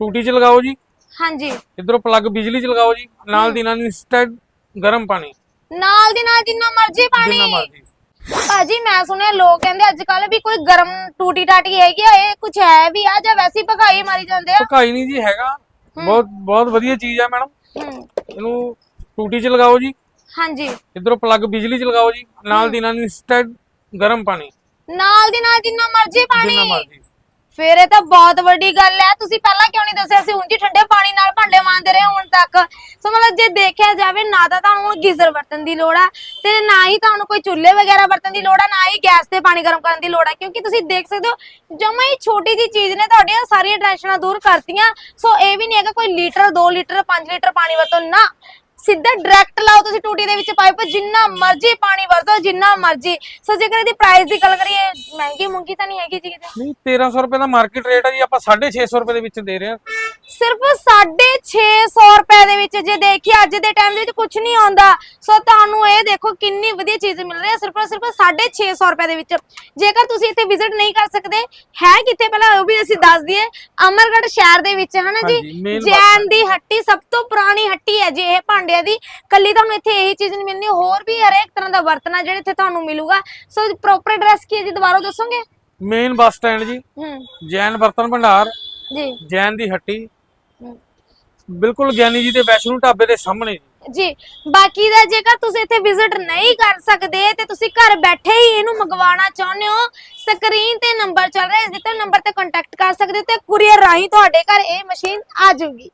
ਟੂਟੀ ਚ ਲਗਾਓ ਜੀ। ਹਾਂਜੀ। ਇਧਰੋਂ ਪਲੱਗ ਬਿਜਲੀ ਚ ਲਗਾਓ ਜੀ। ਨਾਲ ਦੀ ਨਾਲ ਇੰਸਟੈਂਟ ਗਰਮ ਪਾਣੀ। ਨਾਲ ਦੀ ਨਾਲ ਜਿੰਨਾ ਮਰਜ਼ੀ ਪਾਣੀ। ਜਿੰਨਾ ਮਰਜ਼ੀ। ਭਾਜੀ ਮੈਂ ਸੁਣਿਆ ਲੋਕ ਕਹਿੰਦੇ ਅੱਜ ਕੱਲ ਵੀ ਕੋਈ ਗਰਮ ਟੂਟੀ ਟਾਟੀ ਹੈਗੀ ਆ ਇਹ ਕੁਝ ਹੈ ਵੀ ਆ ਜਾਂ ਵੈਸੇ ਭਗਾਈ ਮਾਰੀ ਜਾਂਦੇ ਆ? ਭਕਾਈ ਨਹੀਂ ਜੀ ਹੈਗਾ। ਬਹੁਤ ਬਹੁਤ ਵਧੀਆ ਚੀਜ਼ ਆ ਮੈਡਮ। ਹੂੰ। ਇਹਨੂੰ ਟੂਟੀ ਚ ਲਗਾਓ ਜੀ। ਹਾਂਜੀ। ਇਧਰੋਂ ਪਲੱਗ ਬਿਜਲੀ ਚ ਲਗਾਓ ਜੀ। ਨਾਲ ਦੀ ਨਾਲ ਇੰਸਟੈਂਟ ਗਰਮ ਪਾਣੀ। ਨਾਲ ਦੀ ਨਾਲ ਜਿੰਨਾ ਮਰਜ਼ੀ ਜਿੰਨਾ ਪਾਣੀ। ਮਰਜ਼ੀ। ਫਿਰ ਇਹ ਤਾਂ ਬਹੁਤ ਵੱਡੀ ਗੱਲ ਹੈ। ਤੁਸੀਂ ਪਹਿਲਾਂ ਕਿਉਂ ਨਹੀਂ ਦੱਸਿਆ ਸੀ? ਉਂਝ ਹੀ ਠੰਡੇ ਪਾਣੀ ਨਾਲ ਭਾਂਡੇ ਮਾਂਜਦੇ ਰਹੇ ਹੁਣ ਤੱਕ। ਸੋ ਮਤਲਬ ਜੇ ਦੇਖਿਆ ਜਾਵੇ, ਨਾ ਤਾਂ ਤੁਹਾਨੂੰ ਹੁਣ ਗੀਜ਼ਰ ਵਰਤਣ ਦੀ ਲੋੜ ਆ ਤੇ ਨਾ ਹੀ ਤੁਹਾਨੂੰ ਕੋਈ ਚੁੱਲ੍ਹੇ ਵਗੈਰਾ ਵਰਤਣ ਦੀ ਲੋੜ ਆ, ਨਾ ਹੀ ਗੈਸ ਤੇ ਪਾਣੀ ਗਰਮ ਕਰਨ ਦੀ ਲੋੜ ਆ। ਕਿਉਂਕਿ ਤੁਸੀਂ ਦੇਖ ਸਕਦੇ ਹੋ, ਜਮਾ ਹੀ ਛੋਟੀ ਜੀ ਚੀਜ਼ ਨੇ ਤੁਹਾਡੀਆਂ ਸਾਰੀਆਂ ਟੈਨਸ਼ਨਾਂ ਦੂਰ ਕਰਤੀਆਂ। ਸੋ ਇਹ ਵੀ ਨਹੀਂ ਹੈਗਾ ਕੋਈ ਲੀਟਰ 2 ਲੀਟਰ 5 ਲੀਟਰ ਪਾਣੀ ਵਰਤੋ ਨਾ। ਸਿੱਧਾ ਡਾਇਰੈਕਟ ਲਾਓ ਤੁਸੀਂ ਟੂਟੀ ਦੇ ਵਿੱਚ ਪਾਈਪ ਜਿੰਨਾ ਮਰਜ਼ੀ ਪਾਣੀ ਵਰਤੋ, ਜਿੰਨਾ ਮਰਜ਼ੀ। ਸੋ ਜੇਕਰ ਇਹਦੀ ਪ੍ਰਾਈਸ ਦੀ ਗੱਲ ਕਰੀਏ, ਮਹਿੰਗੀ ਮੁੰਗੀ ਤਾਂ ਨਹੀਂ ਹੈਗੀ ਜੀ ਕਿਤੇ। ਨਹੀਂ 1300 ਰੁਪਏ ਦਾ ਮਾਰਕੀਟ ਰੇਟ ਹੈ ਜੀ, ਆਪਾਂ 650 ਰੁਪਏ ਦੇ ਵਿੱਚ ਦੇ ਰਹੇ ਹਾਂ। ਸਿਰਫ 650 ਰੁਪਏ ਦੇ ਵਿੱਚ ਜੇ ਦੇਖੀਏ ਅੱਜ ਦੇ ਟਾਈਮ ਦੇ ਵਿੱਚ ਕੁਝ ਨਹੀਂ ਆਉਂਦਾ। ਸੋ ਤੁਹਾਨੂੰ ਇਹ ਦੇਖੋ ਕਿੰਨੀ ਵਧੀਆ ਚੀਜ਼ ਮਿਲ ਰਹੀ ਹੈ ਸਿਰਫ ਸਿਰਫ 650 ਰੁਪਏ ਦੇ ਵਿੱਚ। ਜੇਕਰ ਤੁਸੀਂ ਇੱਥੇ ਵਿਜ਼ਿਟ ਨਹੀਂ ਕਰ ਸਕਦੇ ਹੈ ਕਿੱਥੇ ਪਹਿਲਾਂ ਉਹ ਵੀ ਅਸੀਂ ਦੱਸ ਦਈਏ ਅਮਰਗੜ੍ਹ ਸ਼ਹਿਰ ਦੇ ਵਿੱਚ ਹਨਾ ਜੀ? ਜੈਨ ਦੀ ਹੱਟੀ ਸਭ ਤੋਂ ਪੁਰਾਣੀ ਹੱਟੀ ਹੈ ਜੀ ਇਹ ਭਾਂਡਿਆਂ ਦੀ। ਕੱਲੀ ਤੁਹਾਨੂੰ ਇੱਥੇ ਇਹੀ ਚੀਜ਼ ਨਹੀਂ ਮਿਲਣੀ ਹੋਰ ਵੀ ਹਰੇਕ ਤਰ੍ਹਾਂ ਦਾ ਬਰਤਨ ਜਿਹੜੇ ਇੱਥੇ ਤੁਹਾਨੂੰ ਮਿਲੂਗਾ। ਸੋ ਪ੍ਰੋਪਰ ਐਡਰੈਸ ਕੀ ਹੈ ਜੀ ਦੁਬਾਰਾ ਦੱਸੋਗੇ? ਮੇਨ ਬੱਸ ਸਟੈਂਡ ਜੀ। ਜੈਨ ਬਰਤਨ ਭੰਡਾਰ। ਜੀ। ਜੈਨ ਦੀ ਹੱਟੀ। ਬਿਲਕੁਲ ਗਿਆਨੀ ਜੀ ਦੇ ਵੈਸ਼ਨੂ ਢਾਬੇ ਦੇ ਸਾਹਮਣੇ ਜੀ। ਬਾਕੀ ਦਾ ਜੇਕਰ ਤੁਸੀਂ ਇੱਥੇ ਵਿਜ਼ਿਟ ਨਹੀਂ ਕਰ ਸਕਦੇ ਤੇ ਤੁਸੀਂ ਘਰ ਬੈਠੇ ਹੀ ਇਹਨੂੰ ਮੰਗਵਾਉਣਾ ਚਾਹੁੰਦੇ ਹੋ ਸਕਰੀਨ ਤੇ ਨੰਬਰ ਚੱਲ ਰਿਹਾ, ਇਸ ਦਿੱਤੇ ਨੰਬਰ ਤੇ ਕੰਟੈਕਟ ਕਰ ਸਕਦੇ ਹੋ ਤੇ ਕੁਰੀਅਰ ਰਾਹੀਂ ਤੁਹਾਡੇ ਘਰ ਇਹ ਮਸ਼ੀਨ ਆ ਜਾਊਗੀ।